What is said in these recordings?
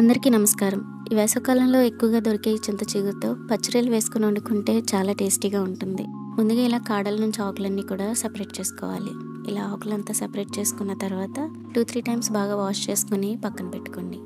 అందరికీ నమస్కారం. ఈ వేసవకాలంలో ఎక్కువగా దొరికే చింత చిగురుతో పచ్చడిలు వేసుకుని వండుకుంటే చాలా టేస్టీగా ఉంటుంది. ముందుగా ఇలా కాడల నుంచి ఆకులన్నీ కూడా సపరేట్ చేసుకోవాలి. ఇలా ఆకులంతా సపరేట్ చేసుకున్న తర్వాత టూ త్రీ టైమ్స్ బాగా వాష్ చేసుకుని పక్కన పెట్టుకోండి.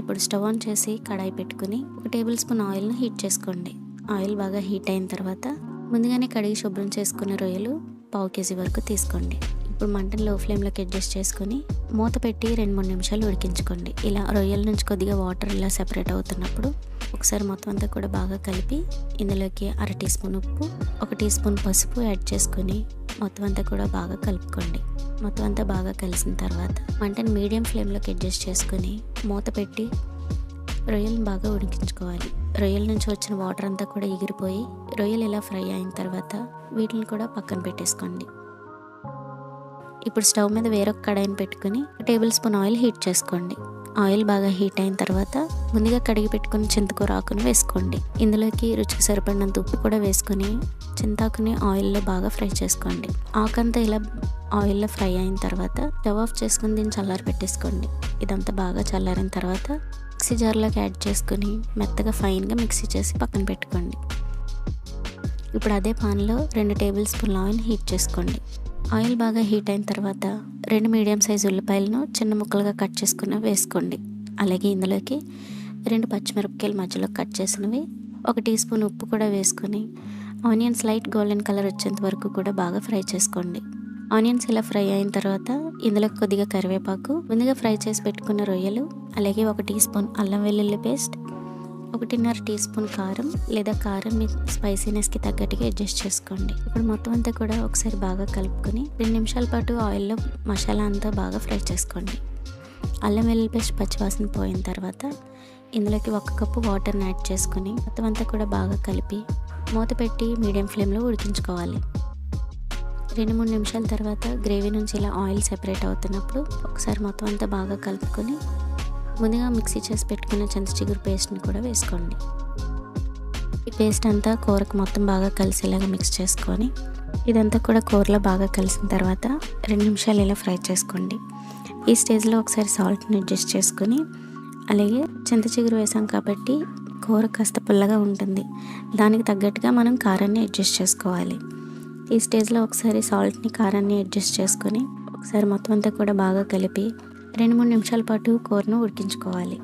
ఇప్పుడు స్టవ్ ఆన్ చేసి కడాయి పెట్టుకుని ఒక టేబుల్ స్పూన్ ఆయిల్ను హీట్ చేసుకోండి. ఆయిల్ బాగా హీట్ అయిన తర్వాత ముందుగానే కడిగి శుభ్రం చేసుకున్న రొయ్యలు పావు కేజీ వరకు తీసుకోండి. ఇప్పుడు మంటను లో ఫ్లేమ్లోకి అడ్జస్ట్ చేసుకొని మూత పెట్టి రెండు మూడు నిమిషాలు ఉడికించుకోండి. ఇలా రొయ్యల నుంచి కొద్దిగా వాటర్ ఇలా సెపరేట్ అవుతున్నప్పుడు ఒకసారి మొత్తం అంతా కూడా బాగా కలిపి ఇందులోకి అర టీ స్పూన్ ఉప్పు ఒక టీ స్పూన్ పసుపు యాడ్ చేసుకొని మొత్తం అంతా కూడా బాగా కలుపుకోండి. మొత్తం అంతా బాగా కలిసిన తర్వాత మంటను మీడియం ఫ్లేమ్లోకి అడ్జస్ట్ చేసుకొని మూత పెట్టి రొయ్యలను బాగా ఉడికించుకోవాలి. రొయ్యల నుంచి వచ్చిన వాటర్ అంతా కూడా ఎగిరిపోయి రొయ్యలు ఇలా ఫ్రై అయిన తర్వాత వీటిని కూడా పక్కన పెట్టేసుకోండి. ఇప్పుడు స్టవ్ మీద వేరొక కడాయిని పెట్టుకుని టేబుల్ స్పూన్ ఆయిల్ హీట్ చేసుకోండి. ఆయిల్ బాగా హీట్ అయిన తర్వాత ముందుగా కడిగి పెట్టుకుని చింతకూర ఆకును వేసుకోండి. ఇందులోకి రుచికి సరిపడినంత ఉప్పు కూడా వేసుకొని చింతాకుని ఆయిల్లో బాగా ఫ్రై చేసుకోండి. ఆకంతా ఇలా ఆయిల్లో ఫ్రై అయిన తర్వాత స్టవ్ ఆఫ్ చేసుకుని దీన్ని చల్లారి పెట్టేసుకోండి. ఇదంతా బాగా చల్లారిన తర్వాత మిక్సీ జార్లోకి యాడ్ చేసుకుని మెత్తగా ఫైన్గా మిక్సీ చేసి పక్కన పెట్టుకోండి. ఇప్పుడు అదే పాన్లో రెండు టేబుల్ స్పూన్ల ఆయిల్ హీట్ చేసుకోండి. ఆయిల్ బాగా హీట్ అయిన తర్వాత రెండు మీడియం సైజు ఉల్లిపాయలను చిన్న ముక్కలుగా కట్ చేసుకుని వేసుకోండి. అలాగే ఇందులోకి రెండు పచ్చిమిరపకాయలు మధ్యలో కట్ చేసినవి ఒక టీ స్పూన్ ఉప్పు కూడా వేసుకొని ఆనియన్స్ లైట్ గోల్డెన్ కలర్ వచ్చేంత వరకు కూడా బాగా ఫ్రై చేసుకోండి. ఆనియన్స్ ఇలా ఫ్రై అయిన తర్వాత ఇందులో కొద్దిగా కరివేపాకు ముందుగా ఫ్రై చేసి పెట్టుకున్న రొయ్యలు అలాగే ఒక టీ స్పూన్ అల్లం వెల్లుల్లి పేస్ట్ ఒకటిన్నర టీ స్పూన్ కారం లేదా కారం మీ స్పైసీనెస్కి తగ్గట్టుగా అడ్జస్ట్ చేసుకోండి. ఇప్పుడు మొత్తం అంతా కూడా ఒకసారి బాగా కలుపుకొని రెండు నిమిషాల పాటు ఆయిల్లో మసాలా అంతా బాగా ఫ్రై చేసుకోండి. అల్లం వెల్లుల్లి పేస్ట్ పచ్చివాసన పోయిన తర్వాత ఇందులోకి ఒక కప్పు వాటర్ని యాడ్ చేసుకొని మొత్తం అంతా కూడా బాగా కలిపి మూత పెట్టి మీడియం ఫ్లేమ్లో ఉడికించుకోవాలి. రెండు మూడు నిమిషాల తర్వాత గ్రేవీ నుంచి ఇలా ఆయిల్ సెపరేట్ అవుతున్నప్పుడు ఒకసారి మొత్తం అంతా బాగా కలుపుకొని ముందుగా మిక్సీ చేసి పెట్టుకున్న చింత చిగురు పేస్ట్ని కూడా వేసుకోండి. ఈ పేస్ట్ అంతా కూరకు మొత్తం బాగా కలిసేలాగా మిక్స్ చేసుకొని ఇదంతా కూడా కూరలో బాగా కలిసిన తర్వాత రెండు నిమిషాలు ఇలా ఫ్రై చేసుకోండి. ఈ స్టేజ్లో ఒకసారి సాల్ట్ని అడ్జస్ట్ చేసుకొని అలాగే చింత చిగురు వేసాం కాబట్టి కూర కాస్త పుల్లగా ఉంటుంది. దానికి తగ్గట్టుగా మనం కారాన్ని అడ్జస్ట్ చేసుకోవాలి. ఈ స్టేజ్లో ఒకసారి సాల్ట్ని కారాన్ని అడ్జస్ట్ చేసుకొని ఒకసారి మొత్తం అంతా కూడా బాగా కలిపి రెండు మూడు నిమిషాల పాటు కూరను ఉడికించుకోవాలి.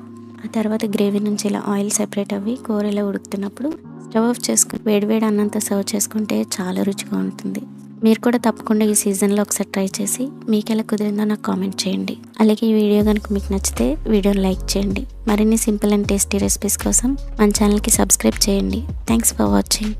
ఆ తర్వాత గ్రేవీ నుంచి ఇలా ఆయిల్ సెపరేట్ అవ్వి కూర ఇలా ఉడుకుతున్నప్పుడు స్టవ్ ఆఫ్ చేసుకుని వేడివేడి అన్నంత సర్వ్ చేసుకుంటే చాలా రుచిగా ఉంటుంది. మీరు కూడా తప్పకుండా ఈ సీజన్లో ఒకసారి ట్రై చేసి మీకు ఎలా కుదిరిందో నాకు కామెంట్ చేయండి. అలాగే ఈ వీడియో కనుక మీకు నచ్చితే వీడియోని లైక్ చేయండి. మరిన్ని సింపుల్ అండ్ టేస్టీ రెసిపీస్ కోసం మన ఛానల్కి సబ్స్క్రైబ్ చేయండి. Thanks for watching.